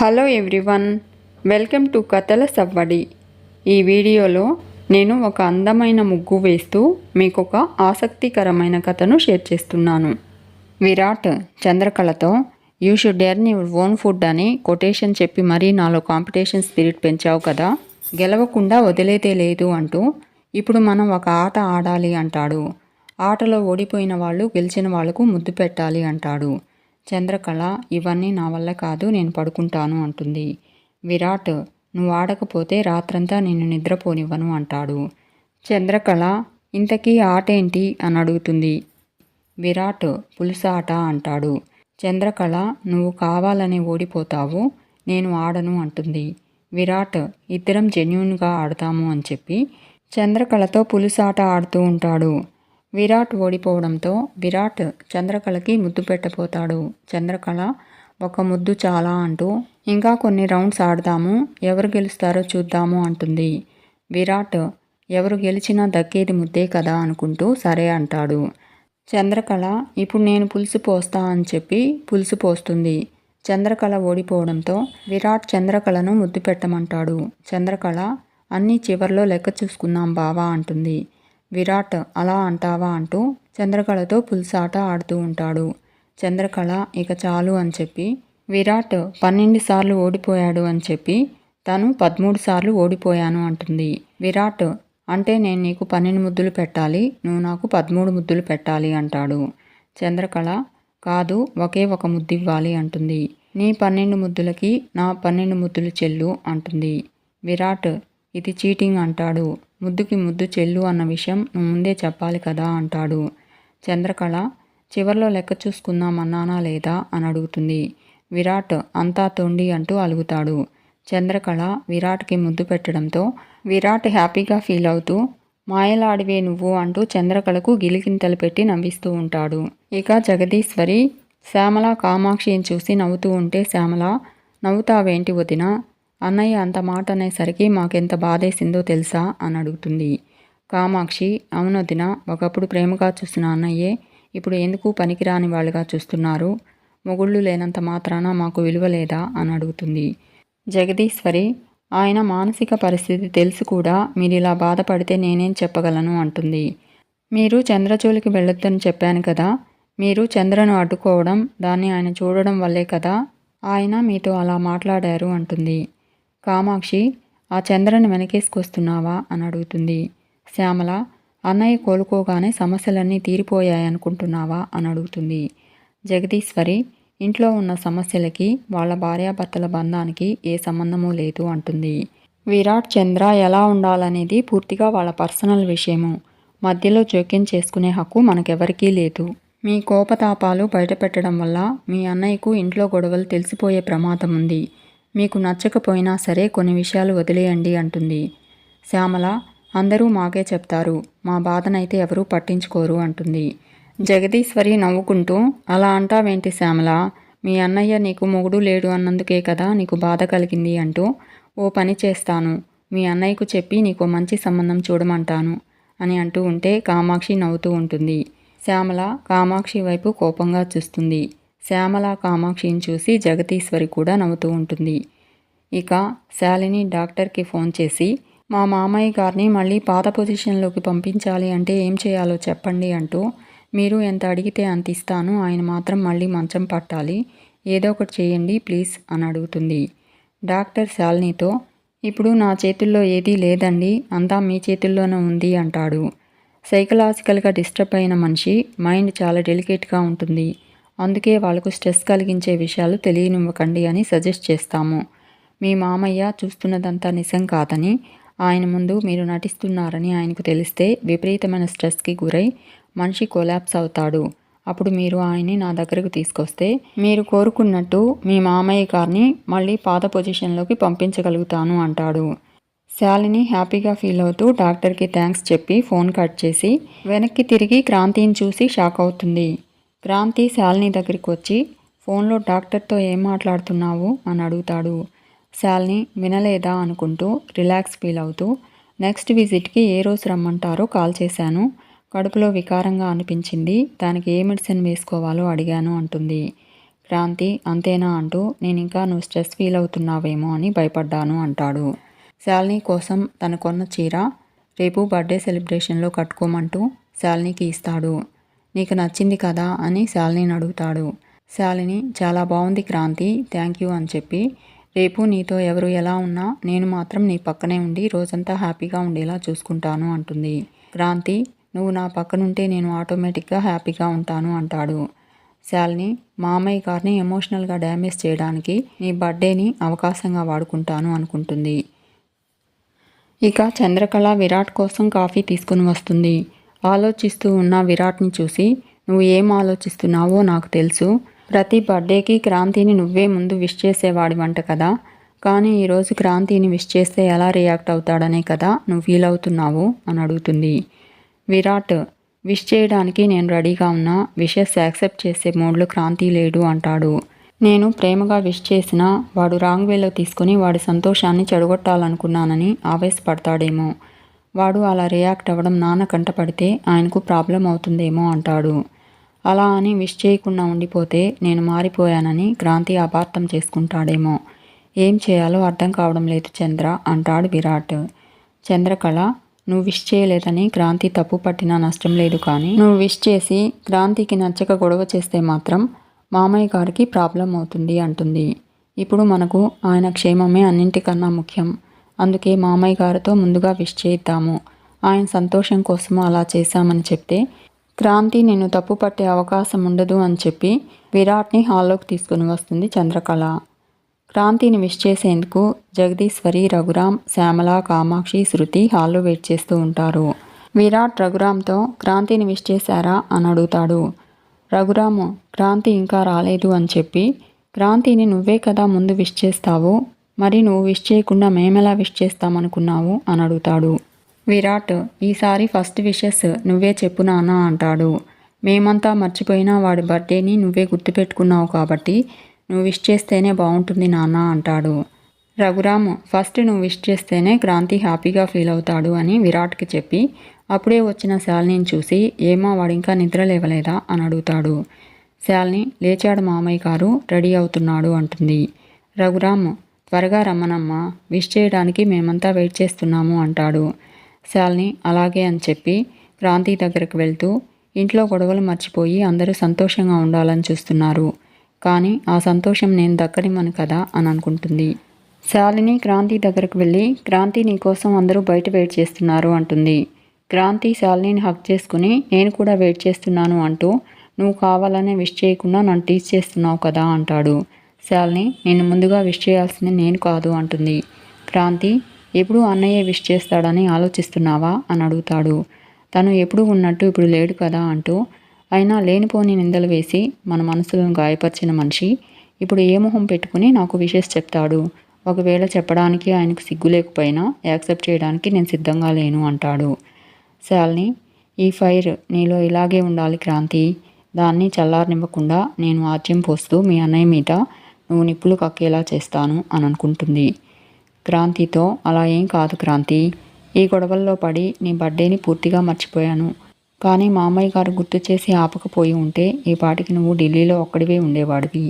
Hello everyone welcome to కథల సవ్వడి. ఈ వీడియోలో నేను ఒక అందమైన ముగ్గు వేస్తూ మీకు ఒక ఆసక్తికరమైన కథను షేర్ చేస్తున్నాను. Virat చంద్రకళతో you should earn your own food అని కొటేషన్ చెప్పి మరీ నాలో కాంపిటీషన్ స్పిరిట్ పెంచావు కదా గెలవకుండా వదిలేదే లేదు అంటూ ఇప్పుడు మనం ఒక ఆట ఆడాలి అంటాడు. ఆటలో ఓడిపోయిన వాళ్ళు గెలిచిన వాళ్ళకు ముద్దు పెట్టాలి అంటాడు. చంద్రకళ ఇవన్నీ నా వల్ల కాదు నేను పడుకుంటాను అంటుంది. విరాట్ నువ్వు ఆడకపోతే రాత్రంతా నేను నిద్రపోనివ్వను అంటాడు. చంద్రకళ ఇంతకీ ఆట ఏంటి అని అడుగుతుంది. విరాట్ పులుసాట అంటాడు. చంద్రకళ నువ్వు కావాలని ఓడిపోతావు నేను ఆడను అంటుంది. విరాట్ ఇద్దరం జెన్యున్గా ఆడతాము అని చెప్పి చంద్రకళతో పులుసాట ఆడుతూ ఉంటాడు. విరాట్ ఓడిపోవడంతో విరాట్ చంద్రకళకి ముద్దు పెట్టబోతాడు. చంద్రకళ ఒక ముద్దు చాలా అంటూ ఇంకా కొన్ని రౌండ్స్ ఆడదాము ఎవరు గెలుస్తారో చూద్దాము అంటుంది. విరాట్ ఎవరు గెలిచినా దక్కేది ముద్దే కదా అనుకుంటూ సరే అంటాడు. చంద్రకళ ఇప్పుడు నేను పులుసు పోస్తా అని చెప్పి పులుసు పోస్తుంది. చంద్రకళ ఓడిపోవడంతో విరాట్ చంద్రకళను ముద్దు పెట్టమంటాడు. చంద్రకళ అన్నీ చివర్లో లెక్క చూసుకుందాం బావా అంటుంది. విరాట్ అలా అంటావా అంటూ చంద్రకళతో పులిసాట ఆడుతూ ఉంటాడు. చంద్రకళ ఇక చాలు అని చెప్పి విరాట్ పన్నెండు సార్లు ఓడిపోయాడు అని చెప్పి తను పదమూడు సార్లు ఓడిపోయాను అంటుంది. విరాట్ అంటే నేను నీకు పన్నెండు ముద్దులు పెట్టాలి నువ్వు నాకు పదమూడు ముద్దులు పెట్టాలి అంటాడు. చంద్రకళ కాదు ఒకే ఒక ముద్దు ఇవ్వాలి అంటుంది. నీ పన్నెండు ముద్దులకి నా పన్నెండు ముద్దులు చెల్లు అంటుంది. విరాట్ ఇది చీటింగ్ అంటాడు. ముద్దుకి ముద్దు చెల్లు అన్న విషయం నువ్వు ముందే చెప్పాలి కదా అంటాడు. చంద్రకళ చివర్లో లెక్క చూసుకుందామన్నానా లేదా అని అడుగుతుంది. విరాట్ అంతా తొండి అంటూ అలుగుతాడు. చంద్రకళ విరాట్కి ముద్దు పెట్టడంతో విరాట్ హ్యాపీగా ఫీల్ అవుతూ మాయలాడివే నువ్వు అంటూ చంద్రకళకు గిలికింతలు పెట్టి నవ్విస్తూ ఉంటాడు. ఇక జగదీశ్వరి శ్యామల కామాక్షిని చూసి నవ్వుతూ ఉంటే శ్యామల నవ్వుతావేంటి వదిన? అన్నయ్య అంత మాట అనేసరికి మాకెంత బాధేసిందో తెలుసా అని అడుగుతుంది. కామాక్షి అవునొదిన ఒకప్పుడు ప్రేమగా చూసిన అన్నయ్యే ఇప్పుడు ఎందుకు పనికిరాని వాళ్ళుగా చూస్తున్నారు? మొగుళ్ళు లేనంత మాత్రాన మాకు విలువ లేదా అని అడుగుతుంది. జగదీశ్వరి ఆయన మానసిక పరిస్థితి తెలుసు కూడా మీరు ఇలా బాధపడితే నేనేం చెప్పగలను అంటుంది. మీరు చంద్రచూలికి వెళ్ళొద్దని చెప్పాను కదా మీరు చంద్రను అడ్డుకోవడం దాన్ని ఆయన చూడడం వల్లే కదా ఆయన మీతో అలా మాట్లాడారు అంటుంది. కామాక్షి ఆ చంద్రని వెనకేసుకొస్తున్నావా? అని అడుగుతుంది. శ్యామల అన్నయ్య కోలుకోగానే సమస్యలన్నీ తీరిపోయాయనుకుంటున్నావా? అని అడుగుతుంది. జగదీశ్వరి ఇంట్లో ఉన్న సమస్యలకి వాళ్ళ భార్యాభర్తల బంధానికి ఏ సంబంధము లేదు అంటుంది. విరాట్ చంద్ర ఎలా ఉండాలనేది పూర్తిగా వాళ్ళ పర్సనల్ విషయము. మధ్యలో జోక్యం చేసుకునే హక్కు మనకెవరికీ లేదు. మీ కోపతాపాలు బయటపెట్టడం వల్ల మీ అన్నయ్యకు ఇంట్లో గొడవలు తెలిసిపోయే ప్రమాదం ఉంది మీకు నచ్చకపోయినా సరే కొన్ని విషయాలు వదిలేయండి అంటుంది. శ్యామల అందరూ మాకే చెప్తారు. మా బాధనైతే ఎవరూ పట్టించుకోరు అంటుంది. జగదీశ్వరి నవ్వుకుంటూ అలా అంటావేంటి శ్యామల? మీ అన్నయ్య నీకు మొగుడు లేడు అన్నందుకే కదా నీకు బాధ కలిగింది అంటూ ఓ పని చేస్తాను. మీ అన్నయ్యకు చెప్పి నీకు మంచి సంబంధం చూడమంటాను అని అంటూ ఉంటే కామాక్షి నవ్వుతూ ఉంటుంది. శ్యామల కామాక్షి వైపు కోపంగా చూస్తుంది. శ్యామల కామాక్షిని చూసి జగదీశ్వరి కూడా నవ్వుతూ ఉంటుంది. ఇక శాలిని డాక్టర్కి ఫోన్ చేసి మా మామయ్య గారిని మళ్ళీ పాత పొజిషన్లోకి పంపించాలి అంటే ఏం చేయాలో చెప్పండి అంటూ మీరు ఎంత అడిగితే అంత ఇస్తాను ఆయన మాత్రం మళ్ళీ మంచం పట్టాలి ఏదో ఒకటి చేయండి ప్లీజ్ అని అడుగుతుంది. డాక్టర్ శాలినితో ఇప్పుడు నా చేతుల్లో ఏదీ లేదండి అంతా మీ చేతుల్లోనే ఉంది అంటాడు. సైకలాజికల్గా డిస్టర్బ్ అయిన మనిషి మైండ్ చాలా డెలికేట్గా ఉంటుంది. అందుకే వాళ్ళకు స్ట్రెస్ కలిగించే విషయాలు తెలియనివ్వకండి అని సజెస్ట్ చేస్తాము. మీ మామయ్య చూస్తున్నదంతా నిజం కాదని ఆయన ముందు మీరు నటిస్తున్నారని ఆయనకు తెలిస్తే విపరీతమైన స్ట్రెస్కి గురై మనిషి కొలాప్స్ అవుతాడు. అప్పుడు మీరు ఆయన్ని నా దగ్గరకు తీసుకొస్తే మీరు కోరుకున్నట్టు మీ మామయ్య గారిని మళ్ళీ పాత పొజిషన్లోకి పంపించగలుగుతాను అంటాడు. శాలిని హ్యాపీగా ఫీల్ అవుతూ డాక్టర్కి థ్యాంక్స్ చెప్పి ఫోన్ కట్ చేసి వెనక్కి తిరిగి క్రాంతిని చూసి షాక్ అవుతుంది. క్రాంతి శాలిని దగ్గరికి వచ్చి ఫోన్లో డాక్టర్తో ఏం మాట్లాడుతున్నావు? అని అడుగుతాడు. శాలిని వినలేదా? అనుకుంటూ రిలాక్స్ ఫీల్ అవుతూ నెక్స్ట్ విజిట్కి ఏ రోజు రమ్మంటారో కాల్ చేశాను. కడుపులో వికారంగా అనిపించింది. దానికి ఏ మెడిసిన్ వేసుకోవాలో అడిగాను అంటుంది. క్రాంతి అంతేనా? అంటూ నేను ఇంకా నువ్వు స్ట్రెస్ ఫీల్ అవుతున్నావేమో అని భయపడ్డాను అంటాడు. శాలిని కోసం తనకున్న కొన్న చీర రేపు బర్త్డే సెలబ్రేషన్లో కట్టుకోమంటూ శాలినికి ఇస్తాడు. నీకు నచ్చింది కదా అని శాలిని అడుగుతాడు. శాలిని చాలా బాగుంది క్రాంతి థ్యాంక్ యూ అని చెప్పి రేపు నీతో ఎవరు ఎలా ఉన్నా నేను మాత్రం నీ పక్కనే ఉండి రోజంతా హ్యాపీగా ఉండేలా చూసుకుంటాను అంటుంది. క్రాంతి నువ్వు నా పక్కనుంటే నేను ఆటోమేటిక్గా హ్యాపీగా ఉంటాను అంటాడు. శాలిని మామయ్య గారిని ఎమోషనల్గా డ్యామేజ్ చేయడానికి నీ బర్త్డేని అవకాశంగా వాడుకుంటాను అనుకుంటుంది. ఇక చంద్రకళ విరాట్ కోసం కాఫీ తీసుకుని వస్తుంది. ఆలోచిస్తూ ఉన్న విరాట్ని చూసి నువ్వు ఏం ఆలోచిస్తున్నావో నాకు తెలుసు. ప్రతి బర్త్డేకి క్రాంతిని నువ్వే ముందు విష్ చేసేవాడి వంట కదా. కానీ ఈరోజు క్రాంతిని విష్ చేస్తే ఎలా రియాక్ట్ అవుతాడనే కదా నువ్వు ఫీల్ అవుతున్నావు అని అడుగుతుంది. విరాట్ విష్ చేయడానికి నేను రెడీగా ఉన్నా. విషెస్ యాక్సెప్ట్ చేసే మూడ్లో క్రాంతి లేడు అంటాడు. నేను ప్రేమగా విష్ చేసినా వాడు రాంగ్ వేలో తీసుకుని వాడి సంతోషాన్ని చెడగొట్టాలనుకున్నానని ఆవేశపడతాడేమో. వాడు అలా రియాక్ట్ అవ్వడం నాన్న కంటపడితే ఆయనకు ప్రాబ్లం అవుతుందేమో అంటాడు. అలా అని విష్ చేయకుండా ఉండిపోతే నేను మారిపోయానని క్రాంతి అపార్థం చేసుకుంటాడేమో. ఏం చేయాలో అర్థం కావడం లేదు చంద్ర అంటాడు విరాట్. చంద్రకళ నువ్వు విష్ చేయలేదని క్రాంతి తప్పు పట్టినా నష్టం లేదు కానీ నువ్వు విష్ చేసి క్రాంతికి నచ్చక గొడవ చేస్తే మాత్రం మామయ్య గారికి ప్రాబ్లం అవుతుంది అంటుంది. ఇప్పుడు మనకు ఆయన క్షేమమే అన్నింటికన్నా ముఖ్యం. అందుకే మామయ్య గారితో ముందుగా విష్ చేద్దాము ఆయన సంతోషం కోసం అలా చేశామని చెప్తే క్రాంతి నిన్ను తప్పు పట్టే అవకాశం ఉండదు అని చెప్పి విరాట్ని హాల్లోకి తీసుకుని వస్తుంది చంద్రకళ. క్రాంతిని విష్ చేసేందుకు జగదీశ్వరి రఘురామ్ శ్యామల కామాక్షి శృతి హాల్లో వెయిట్ చేస్తూ ఉంటారు. విరాట్ రఘురామ్తో క్రాంతిని విష్ చేశారా? అని అడుగుతాడు. రఘురాము క్రాంతి ఇంకా రాలేదు అని చెప్పి క్రాంతిని నువ్వే కదా ముందు విష్ చేస్తావు? మరి నువ్వు విష్ చేయకుండా మేమెలా విష్ చేస్తామనుకున్నావు? అని అడుగుతాడు. విరాట్ ఈసారి ఫస్ట్ విషెస్ నువ్వే చెప్పు నాన్న అంటాడు. మేమంతా మర్చిపోయినా వాడి బర్త్డేని నువ్వే గుర్తుపెట్టుకున్నావు కాబట్టి నువ్వు విష్ చేస్తేనే బాగుంటుంది నాన్న అంటాడు. రఘురామ్ ఫస్ట్ నువ్వు విష్ చేస్తేనే క్రాంతి హ్యాపీగా ఫీల్ అవుతాడు అని విరాట్కి చెప్పి అప్పుడే వచ్చిన శాలినిని చూసి ఏమా వాడు ఇంకా నిద్ర లేవలేదా? అని అడుగుతాడు. శాలిని లేచాడు మామయ్య గారు రెడీ అవుతున్నాడు అంటుంది. రఘురామ్ త్వరగా రమ్మనమ్మా విష్ చేయడానికి మేమంతా వెయిట్ చేస్తున్నాము అంటాడు. శాలిని అలాగే అని చెప్పి క్రాంతి దగ్గరకు వెళ్తూ ఇంట్లో గొడవలు మర్చిపోయి అందరూ సంతోషంగా ఉండాలని చూస్తున్నారు. కానీ ఆ సంతోషం నేను దక్కనిమను కదా అని అనుకుంటుంది. శాలిని క్రాంతి దగ్గరకు వెళ్ళి క్రాంతి నీకోసం అందరూ బయట వెయిట్ చేస్తున్నారు అంటుంది. క్రాంతి శాలినిని హక్ చేసుకుని నేను కూడా వెయిట్ చేస్తున్నాను అంటూ నువ్వు కావాలనే విష్ చేయకుండా నన్ను టీచ్ చేస్తున్నావు కదా అంటాడు. శాలిని నేను ముందుగా విష్ చేయాల్సింది నేను కాదు అంటుంది. క్రాంతి ఎప్పుడు అన్నయ్య విష్ చేస్తాడని ఆలోచిస్తున్నావా? అని అడుగుతాడు. తను ఎప్పుడు ఉన్నట్టు ఇప్పుడు లేడు కదా అంటూ అయినా లేనిపోని నిందలు వేసి మన మనసులను గాయపరిచిన మనిషి ఇప్పుడు ఏ మొహం పెట్టుకుని నాకు విషెస్ చెప్తాడు? ఒకవేళ చెప్పడానికి ఆయనకు సిగ్గు లేకపోయినా యాక్సెప్ట్ చేయడానికి నేను సిద్ధంగా లేను అంటాడు. శాలిని ఈ ఫైర్ నీలో ఇలాగే ఉండాలి క్రాంతి. దాన్ని చల్లారనివ్వకుండా నేను ఆజ్యం పోస్తూ మీ అన్నయ్య మీద నువ్వు నిప్పులు కక్కేలా చేస్తాను అని అనుకుంటుంది క్రాంతితో అలా ఏం కాదు క్రాంతి. ఈ గొడవల్లో పడి నీ బర్త్డేని పూర్తిగా మర్చిపోయాను. కానీ మామయ్య గారు గుర్తు చేసి ఆపకపోయి ఉంటే ఈ పాటికి నువ్వు ఢిల్లీలో ఒక్కడివే ఉండేవాడివి.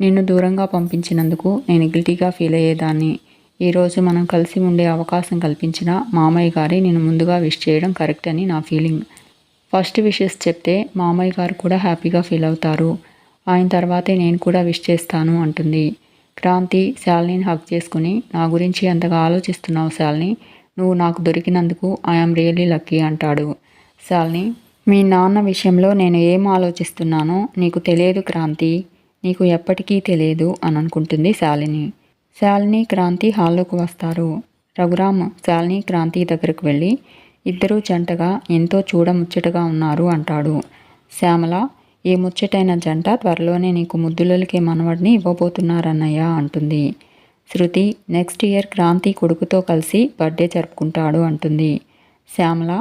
నిన్ను దూరంగా పంపించినందుకు నేను గిల్టీగా ఫీల్ అయ్యేదాన్ని. ఈరోజు మనం కలిసి ఉండే అవకాశం కల్పించిన మామయ్య గారి నేను ముందుగా విష్ చేయడం కరెక్ట్ అని నా ఫీలింగ్. ఫస్ట్ విషెస్ చెప్తే మామయ్య గారు కూడా హ్యాపీగా ఫీల్ అవుతారు. ఆయన తర్వాతే నేను కూడా విష్ చేస్తాను అంటుంది. క్రాంతి శాలిని హక్ చేసుకుని నా గురించి అంతగా ఆలోచిస్తున్నావు శాలిని? నువ్వు నాకు దొరికినందుకు ఐఎమ్ రియల్లీ లక్కీ అంటాడు. శాలిని మీ నాన్న విషయంలో నేను ఏం ఆలోచిస్తున్నానో నీకు తెలియదు క్రాంతి. నీకు ఎప్పటికీ తెలియదు అని అనుకుంటుంది శాలిని. శాలిని క్రాంతి హాల్లోకి వస్తారు. రఘురామ్ శాలిని క్రాంతి దగ్గరకు వెళ్ళి ఇద్దరూ జంటగా ఎంతో చూడముచ్చటగా ఉన్నారు అంటాడు. శ్యామల ఈ ముచ్చటైన జంట త్వరలోనే నీకు ముద్దులకే మనవడిని ఇవ్వబోతున్నారన్నయ్య అంటుంది. శృతి నెక్స్ట్ ఇయర్ క్రాంతి కొడుకుతో కలిసి బర్త్డే జరుపుకుంటాడు అంటుంది. శ్యామల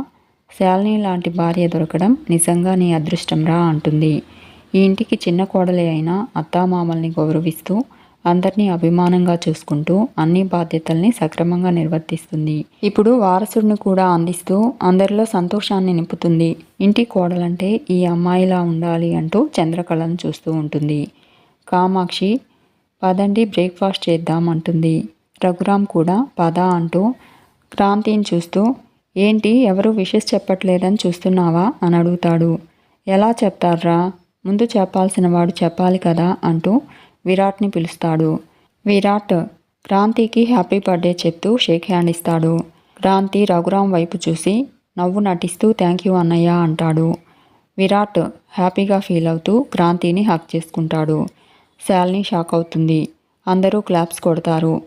శాలిని లాంటి భార్య దొరకడం నిజంగా నీ అదృష్టంరా అంటుంది. ఈ ఇంటికి చిన్న కోడలే అయినా అత్తామామల్ని గౌరవిస్తూ అందరినీ అభిమానంగా చూసుకుంటూ అన్ని బాధ్యతల్ని సక్రమంగా నిర్వర్తిస్తుంది. ఇప్పుడు వారసుడిని కూడా అందిస్తూ అందరిలో సంతోషాన్ని నింపుతుంది. ఇంటి కోడలంటే ఈ అమ్మాయిలా ఉండాలి అంటూ చంద్రకళను చూస్తూ ఉంటుంది. కామాక్షి పదండి బ్రేక్ఫాస్ట్ చేద్దాం అంటుంది రఘురామ్ కూడా పద అంటూ క్రాంతిని చూస్తూ ఏంటి ఎవరు విషెస్ చెప్పట్లేదని చూస్తున్నావా అని అడుగుతాడు. ఎలా చెప్తారా ముందు చెప్పాల్సిన వాడు చెప్పాలి కదా అంటూ విరాట్ని పిలుస్తాడు. విరాట్ క్రాంతికి హ్యాపీ బర్త్డే చెప్తూ షేక్ హ్యాండ్ ఇస్తాడు. క్రాంతి రఘురామ్ వైపు చూసి నవ్వు నటిస్తూ థ్యాంక్ యూ అన్నయ్య అంటాడు. విరాట్ హ్యాపీగా ఫీల్ అవుతూ క్రాంతిని హక్ చేసుకుంటాడు. శాలిని షాక్ అవుతుంది. అందరూ క్లాప్స్ కొడతారు.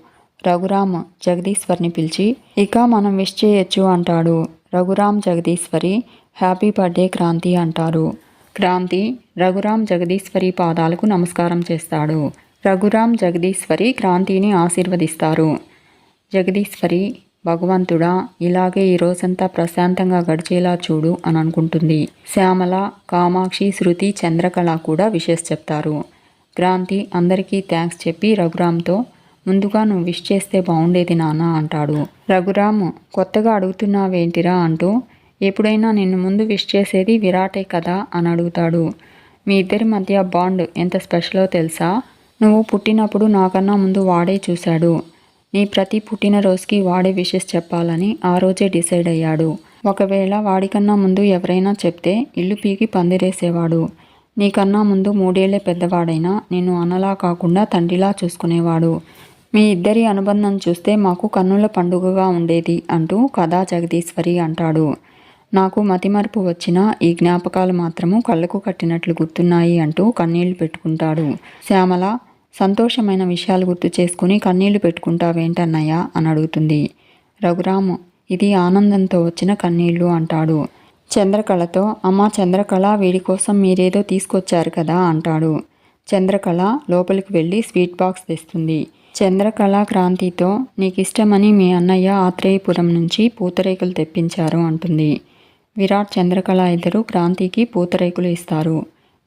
రఘురామ్ జగదీశ్వర్ని పిలిచి ఇక మనం విష్ చేయొచ్చు అంటాడు. రఘురామ్ జగదీశ్వరి హ్యాపీ బర్త్డే క్రాంతి అంటారు. క్రాంతి రఘురామ్ జగదీశ్వరి పాదాలకు నమస్కారం చేస్తాడు. రఘురామ్ జగదీశ్వరి క్రాంతిని ఆశీర్వదిస్తారు. జగదీశ్వరి భగవంతుడా ఇలాగే ఈ రోజంతా ప్రశాంతంగా గడిచేలా చూడు అని అనుకుంటుంది. శ్యామల కామాక్షి శృతి చంద్రకళ కూడా విషెస్ చెప్తారు. క్రాంతి అందరికీ థ్యాంక్స్ చెప్పి రఘురామ్తో ముందుగా నువ్వు విష్ చేస్తే బాగుండేది నాన్న అంటాడు. రఘురామ్ కొత్తగా అడుగుతున్నావేంటిరా అంటూ ఎప్పుడైనా నిన్ను ముందు విష్ చేసేది విరాటే కదా? అని అడుగుతాడు. మీ ఇద్దరి మధ్య బాండ్ ఎంత స్పెషలో తెలుసా? నువ్వు పుట్టినప్పుడు నాకన్నా ముందు వాడే చూశాడు. నీ ప్రతి పుట్టినరోజుకి వాడే విషెస్ చెప్పాలని ఆ రోజే డిసైడ్ అయ్యాడు. ఒకవేళ వాడికన్నా ముందు ఎవరైనా చెప్తే ఇల్లు పీకి పందిరేసేవాడు. నీకన్నా ముందు మూడేళ్ళే పెద్దవాడైనా నేను అన్నలా కాకుండా తండ్రిలా చూసుకునేవాడు. మీ ఇద్దరి అనుబంధం చూస్తే మాకు కన్నుల పండుగగా ఉండేది అంటూ కథా జగదీశ్వరి అంటాడు. నాకు మతిమరుపు వచ్చిన ఈ జ్ఞాపకాలు మాత్రము కళ్ళకు కట్టినట్లు గుర్తున్నాయి అంటూ కన్నీళ్ళు పెట్టుకుంటాడు. శ్యామల సంతోషమైన విషయాలు గుర్తు చేసుకుని కన్నీళ్ళు పెట్టుకుంటావేంటన్నయ్య అని అడుగుతుంది. రఘురాము ఇది ఆనందంతో వచ్చిన కన్నీళ్ళు అంటాడు. చంద్రకళతో అమ్మ చంద్రకళ వీడి కోసం మీరేదో తీసుకొచ్చారు కదా అంటాడు. చంద్రకళ లోపలికి వెళ్ళి స్వీట్ బాక్స్ తెస్తుంది. చంద్రకళ క్రాంతితో నీకు ఇష్టమని మీ అన్నయ్య ఆత్రేయపురం నుంచి పూతరేకులు తెప్పించారు అంటుంది. విరాట్ చంద్రకళ ఇద్దరు క్రాంతికి పూతరేకులు ఇస్తారు.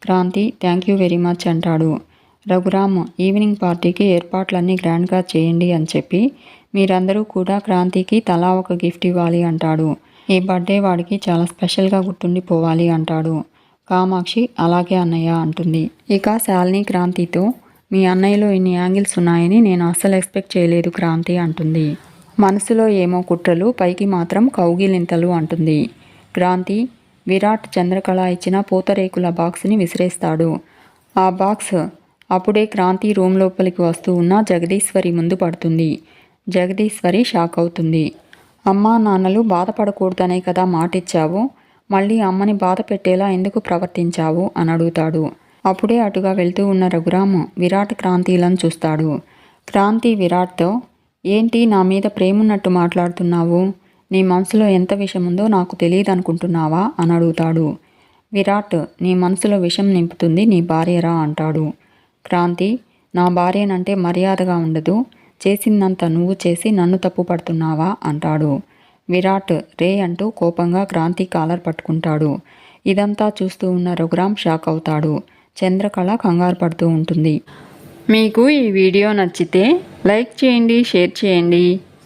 Kranthi thank you very much అంటాడు. రఘురామ్ ఈవినింగ్ పార్టీకి ఏర్పాట్లన్నీ గ్రాండ్గా చేయండి అని చెప్పి మీరందరూ కూడా క్రాంతికి తలా ఒక గిఫ్ట్ ఇవ్వాలి అంటాడు. ఈ బర్త్డే వాడికి చాలా స్పెషల్గా గుర్తుండిపోవాలి అంటాడు. కామాక్షి అలాగే అన్నయ్య అంటుంది. ఇక శాలిని క్రాంతితో మీ అన్నయ్యలో ఇన్ని యాంగిల్స్ ఉన్నాయని నేను అస్సలు ఎక్స్పెక్ట్ చేయలేదు క్రాంతి అంటుంది. మనసులో ఏమో కుట్రలు పైకి మాత్రం కౌగిలింతలు అంటుంది. క్రాంతి విరాట్ చంద్రకళ ఇచ్చిన పూతరేకుల బాక్స్ని విసిరేస్తాడు. ఆ బాక్స్ అప్పుడే క్రాంతి రూమ్ లోపలికి వస్తూ ఉన్న జగదీశ్వరి ముందు పడుతుంది. జగదీశ్వరి షాక్ అవుతుంది. అమ్మా నాన్నలు బాధపడకూడదనే కదా మాటిచ్చావు? మళ్ళీ అమ్మని బాధ పెట్టేలా ఎందుకు ప్రవర్తించావు? అని అడుగుతాడు. అప్పుడే అటుగా వెళ్తూ ఉన్న రఘురామ్ విరాట్ క్రాంతిలను చూస్తాడు. క్రాంతి విరాట్తో ఏంటి నా మీద ప్రేమున్నట్టు మాట్లాడుతున్నావు? నీ మనసులో ఎంత విషం ఉందో నాకు తెలియదు అనుకుంటున్నావా అని అడుగుతాడు. విరాట్ నీ మనసులో విషం నింపుతుంది నీ భార్యరా? అంటాడు. క్రాంతి నా భార్యనంటే మర్యాదగా ఉండదు. చేసిందంత నువ్వు చేసి నన్ను తప్పు పడుతున్నావా? అంటాడు. విరాట్ రే అంటూ కోపంగా క్రాంతి కాలర్ పట్టుకుంటాడు. ఇదంతా చూస్తూ ఉన్న రఘురామ్ షాక్ అవుతాడు. చంద్రకళ కంగారు పడుతూ ఉంటుంది. మీకు ఈ వీడియో నచ్చితే లైక్ చేయండి షేర్ చేయండి.